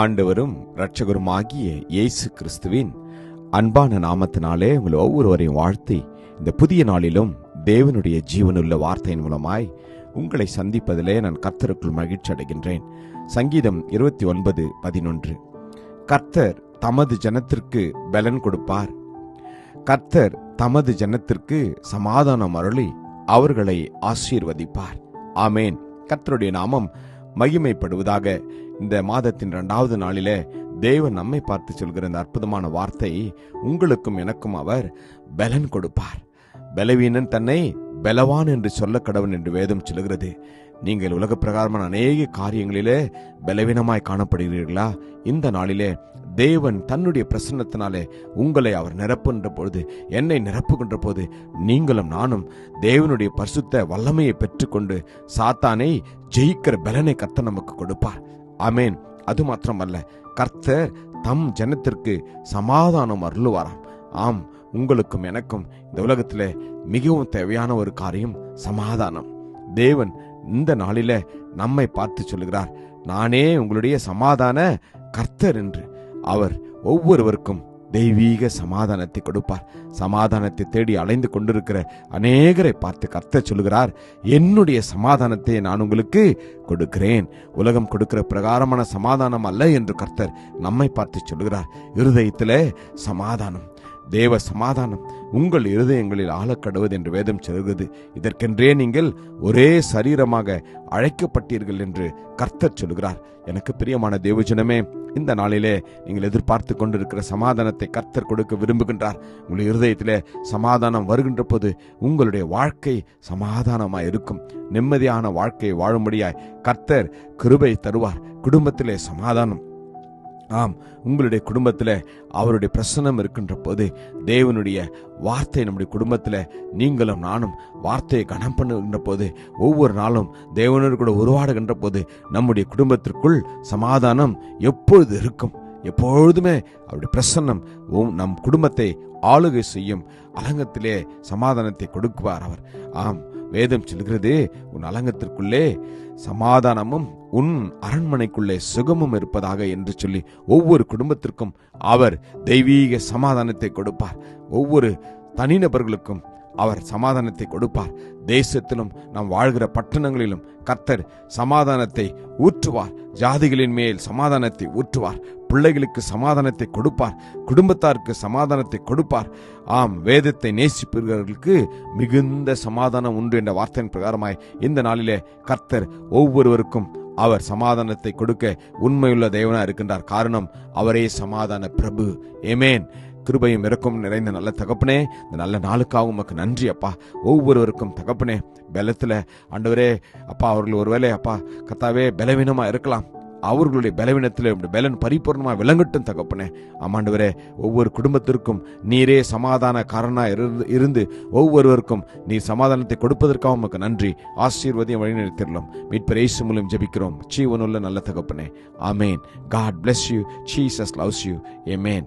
ஆண்டவரும் இரட்சகருமாகிய இயேசு கிறிஸ்துவின் அன்பான நாமத்தினாலே உங்கள் ஒவ்வொருவரையும் வாழ்த்தி இந்த புதிய நாளிலும் தேவனுடைய ஜீவனுள்ள வார்த்தையின் மூலமாய் உங்களை சந்திப்பதிலே நான் கர்த்தருக்குள் மகிழ்ச்சி அடைகின்றேன். சங்கீதம் இருபத்தி ஒன்பது பதினொன்று. கர்த்தர் தமது ஜனத்திற்கு பலன் கொடுப்பார். கர்த்தர் தமது ஜனத்திற்கு சமாதானம் அருளி அவர்களை ஆசீர்வதிப்பார். ஆமேன். கர்த்தருடைய நாமம் மகிமைப்படுவதாக இந்த மாதத்தின் இரண்டாவது நாளிலே தேவன் நம்மை பார்த்து சொல்கிற இந்த அற்புதமான வார்த்தை உங்களுக்கும் எனக்கும் அவர் பலன் கொடுப்பார். பலவீனன் தன்னை பலவான் என்று சொல்ல கடவன் என்று வேதம் சொல்கிறது நீங்கள் உலக பிரகாரமான அநேக காரியங்களிலே பலவீனமாய் காணப்படுகிறீர்களா? இந்த நாளிலே தேவன் தன்னுடைய பிரசன்னத்தினாலே உங்களை அவர் நிரப்புகின்ற பொழுது என்னை நிரப்புகின்ற போது நீங்களும் நானும் தேவனுடைய பரிசுத்த வல்லமையை பெற்றுக்கொண்டு சாத்தானை ஜெயிக்கிற பலனை கத்த நமக்கு கொடுப்பார். அமேன் அது மாத்திரமல்ல கர்த்தர் தம் ஜனத்திற்கு சமாதானம் அருளுவாராம். ஆம் உங்களுக்கும் எனக்கும் இந்த உலகத்தில் மிகவும் தேவையான ஒரு காரியம் சமாதானம். தேவன் இந்த நாளில நம்மை பார்த்து சொல்லுகிறார் நானே உங்களுடைய சமாதான கர்த்தர் என்று. அவர் ஒவ்வொருவருக்கும் தெய்வீக சமாதானத்தை கொடுப்பார். சமாதானத்தை தேடி அலைந்து கொண்டிருக்கிற அநேகரை பார்த்து கர்த்தர் சொல்லுகிறார் என்னுடைய சமாதானத்தை நான் உங்களுக்கு கொடுக்கிறேன். உலகம் கொடுக்கிற பிரகாரமான சமாதானம் அல்ல என்று கர்த்தர் நம்மை பார்த்து சொல்கிறார் இருதயத்தில் சமாதானம் தேவ சமாதானம் உங்கள் இருதயங்களில் ஆளக்கடுவது என்று வேதம் சொல்கிறது. இதற்கென்றே நீங்கள் ஒரே சரீரமாக அழைக்கப்பட்டீர்கள் என்று கர்த்தர் சொல்கிறார். எனக்கு பிரியமான தேவஜனமே இந்த நாளிலே நீங்கள் எதிர்பார்த்து கொண்டிருக்கிற சமாதானத்தை கர்த்தர் கொடுக்க விரும்புகின்றார். உங்கள் இருதயத்திலே சமாதானம் வருகின்ற போது உங்களுடைய வாழ்க்கை சமாதானமாய் இருக்கும். நிம்மதியான வாழ்க்கையை வாழும்படியாய் கர்த்தர் கிருபை தருவார். குடும்பத்திலே சமாதானம் ஆம் உங்களுடைய குடும்பத்தில் அவருடைய பிரசனம் இருக்கின்ற போது தேவனுடைய வார்த்தை நம்முடைய குடும்பத்தில் நீங்களும் நானும் வார்த்தையை கனம் பண்ணுகின்ற போது ஒவ்வொரு நாளும் தேவனோடு கூட உருவாடுகின்ற போது நம்முடைய குடும்பத்திற்குள் சமாதானம் எப்பொழுது இருக்கும்? எப்பொழுதுமே அவருடைய பிரசன்னம் உம் நம் குடும்பத்தை ஆளுகை செய்யும் அலங்கத்திலே சமாதானத்தை கொடுக்குவார் அவர். ஆம் வேதம் சொல்கிறது உன் அலங்கத்திற்குள்ளே சமாதானமும் உன் அரண்மனைக்குள்ளே சுகமும் இருப்பதாக என்று சொல்லி ஒவ்வொரு குடும்பத்திற்கும் அவர் தெய்வீக சமாதானத்தை கொடுப்பார். ஒவ்வொரு தனிநபர்களுக்கும் அவர் சமாதானத்தை கொடுப்பார். தேசத்திலும் நாம் வாழ்கிற பட்டணங்களிலும் கர்த்தர் சமாதானத்தை ஊற்றுவார். ஜாதிகளின் மேல் சமாதானத்தை ஊற்றுவார். பிள்ளைகளுக்கு சமாதானத்தை கொடுப்பார். குடும்பத்தாருக்கு சமாதானத்தை கொடுப்பார். ஆம் வேதத்தை நேசிப்பவர்களுக்கு மிகுந்த சமாதானம் உண்டு என்ற வார்த்தையின் பிரகாரமாய் இந்த நாளிலே கர்த்தர் ஒவ்வொருவருக்கும் அவர் சமாதானத்தை கொடுக்க உண்மையுள்ள தேவனா இருக்கின்றார். காரணம் அவரே சமாதான பிரபு. ஏமேன் கிருபையும் இறக்கும் நிறைந்த நல்ல தகப்பனே இந்த நல்ல நாளுக்காக உமக்கு நன்றி அப்பா. ஒவ்வொருவருக்கும் தகப்பனே பலத்தில் ஆண்டவரே அப்பா அவர்கள் ஒருவேளை அப்பா கத்தாவே பலவீனமாக இருக்கலாம். அவர்களுடைய பலவீனத்தில் பலன் பரிபூர்ணமாக விளங்கட்டும் தகப்பனே. ஆமாண்டவரே ஒவ்வொரு குடும்பத்திற்கும் நீரே சமாதான காரணாக இருந்து இருந்து ஒவ்வொருவருக்கும் நீ சமாதானத்தை கொடுப்பதற்காக உமக்கு நன்றி. ஆசீர்வதியம் வழிநடத்திடலாம் மீட்பர் இயேசு மூலம் ஜபிக்கிறோம். ஜீவனுள்ள நல்ல தகப்பனே. ஆமேன். God bless you Jesus loves you amen